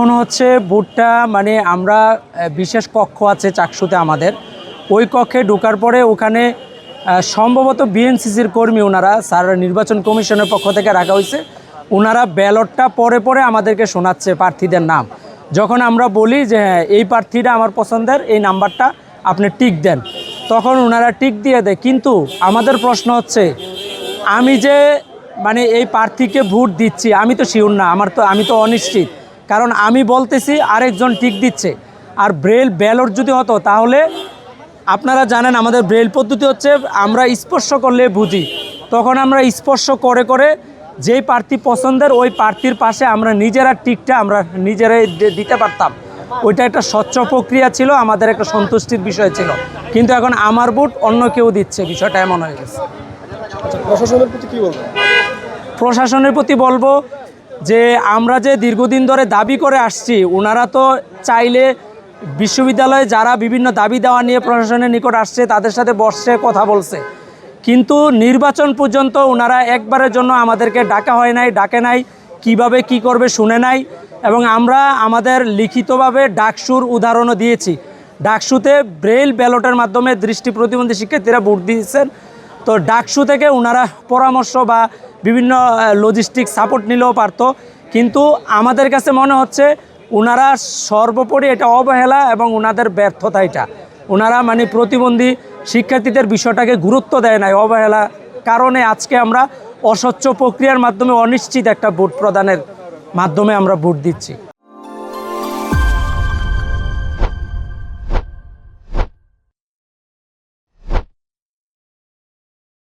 এখন হচ্ছে বুটটা মানে আমরা বিশেষ কক্ষ আছে চাকসুতে আমাদের। ওই কক্ষে ঢোকার পরে ওখানে সম্ভবত বিএনসিসির কর্মী ওনারা, স্যার নির্বাচন কমিশনের পক্ষ থেকে রাখা হয়েছে। ওনারা ব্যালটটা পরে পরে আমাদেরকে শোনাচ্ছে প্রার্থীদের নাম। যখন আমরা বলি যে হ্যাঁ এই প্রার্থীটা আমার পছন্দের, এই নাম্বারটা আপনি টিক দেন। তখন ওনারা টিক দিয়ে দেয়। কিন্তু আমাদের প্রশ্ন হচ্ছে, আমি যে মানে এই প্রার্থীকে ভোট দিচ্ছি, আমি তো শিওর না, আমার তো, আমি তো অনিশ্চিত। কারণ আমি বলতেছি আরেকজন টিক দিচ্ছে। আর ব্রেল ব্যালট যদি হতো তাহলে আপনারা জানেন আমাদের ব্রেল পদ্ধতি হচ্ছে আমরা স্পর্শ করলে বুঝি। তখন আমরা স্পর্শ করে করে যেই প্রার্থী পছন্দের ওই প্রার্থীর পাশে আমরা নিজেরা টিকটা আমরা নিজেরাই দিতে পারতাম। ওইটা একটা স্বচ্ছ প্রক্রিয়া ছিল আমাদের একটা সন্তুষ্টির বিষয় ছিল। কিন্তু এখন আমার ভোট অন্য কেউ দিচ্ছে বিষয়টা এমন হয়ে গেছে। আচ্ছা প্রশাসনের প্রতি কি বলবেন? প্রশাসনের প্রতি বলব যে আমরা যে দীর্ঘদিন ধরে দাবি করে আসছি, ওনারা তো চাইলে বিশ্ববিদ্যালয়ে যারা বিভিন্ন দাবি দেওয়া নিয়ে প্রশাসনের নিকট আসছে, তাদের সাথে বসে কথা বলছে। কিন্তু নির্বাচন পর্যন্ত ওনারা একবারের জন্য আমাদেরকে ডাকা হয় নাই, ডাকে নাই, কীভাবে কি করবে শুনে নাই। এবং আমরা আমাদের লিখিতভাবে ডাকসুর উদাহরণও দিয়েছি। ডাকসুতে ব্রেল ব্যালটের মাধ্যমে দৃষ্টি প্রতিবন্ধী শিক্ষার্থীরা ভোট দিয়েছেন। তো ডাকসু থেকে ওনারা পরামর্শ বা বিভিন্ন লজিস্টিক সাপোর্ট নিলেও পারতো। কিন্তু আমাদের কাছে মনে হচ্ছে ওনারা সর্বোপরি এটা অবহেলা এবং ওনাদের ব্যর্থতা এটা। ওনারা মানে প্রতিবন্ধী শিক্ষার্থীদের বিষয়টাকে গুরুত্ব দেয় নাই অবহেলা কারণে আজকে আমরা অস্বচ্ছ প্রক্রিয়ার মাধ্যমে অনিশ্চিত একটা ভোট প্রদানের মাধ্যমে আমরা ভোট দিচ্ছি।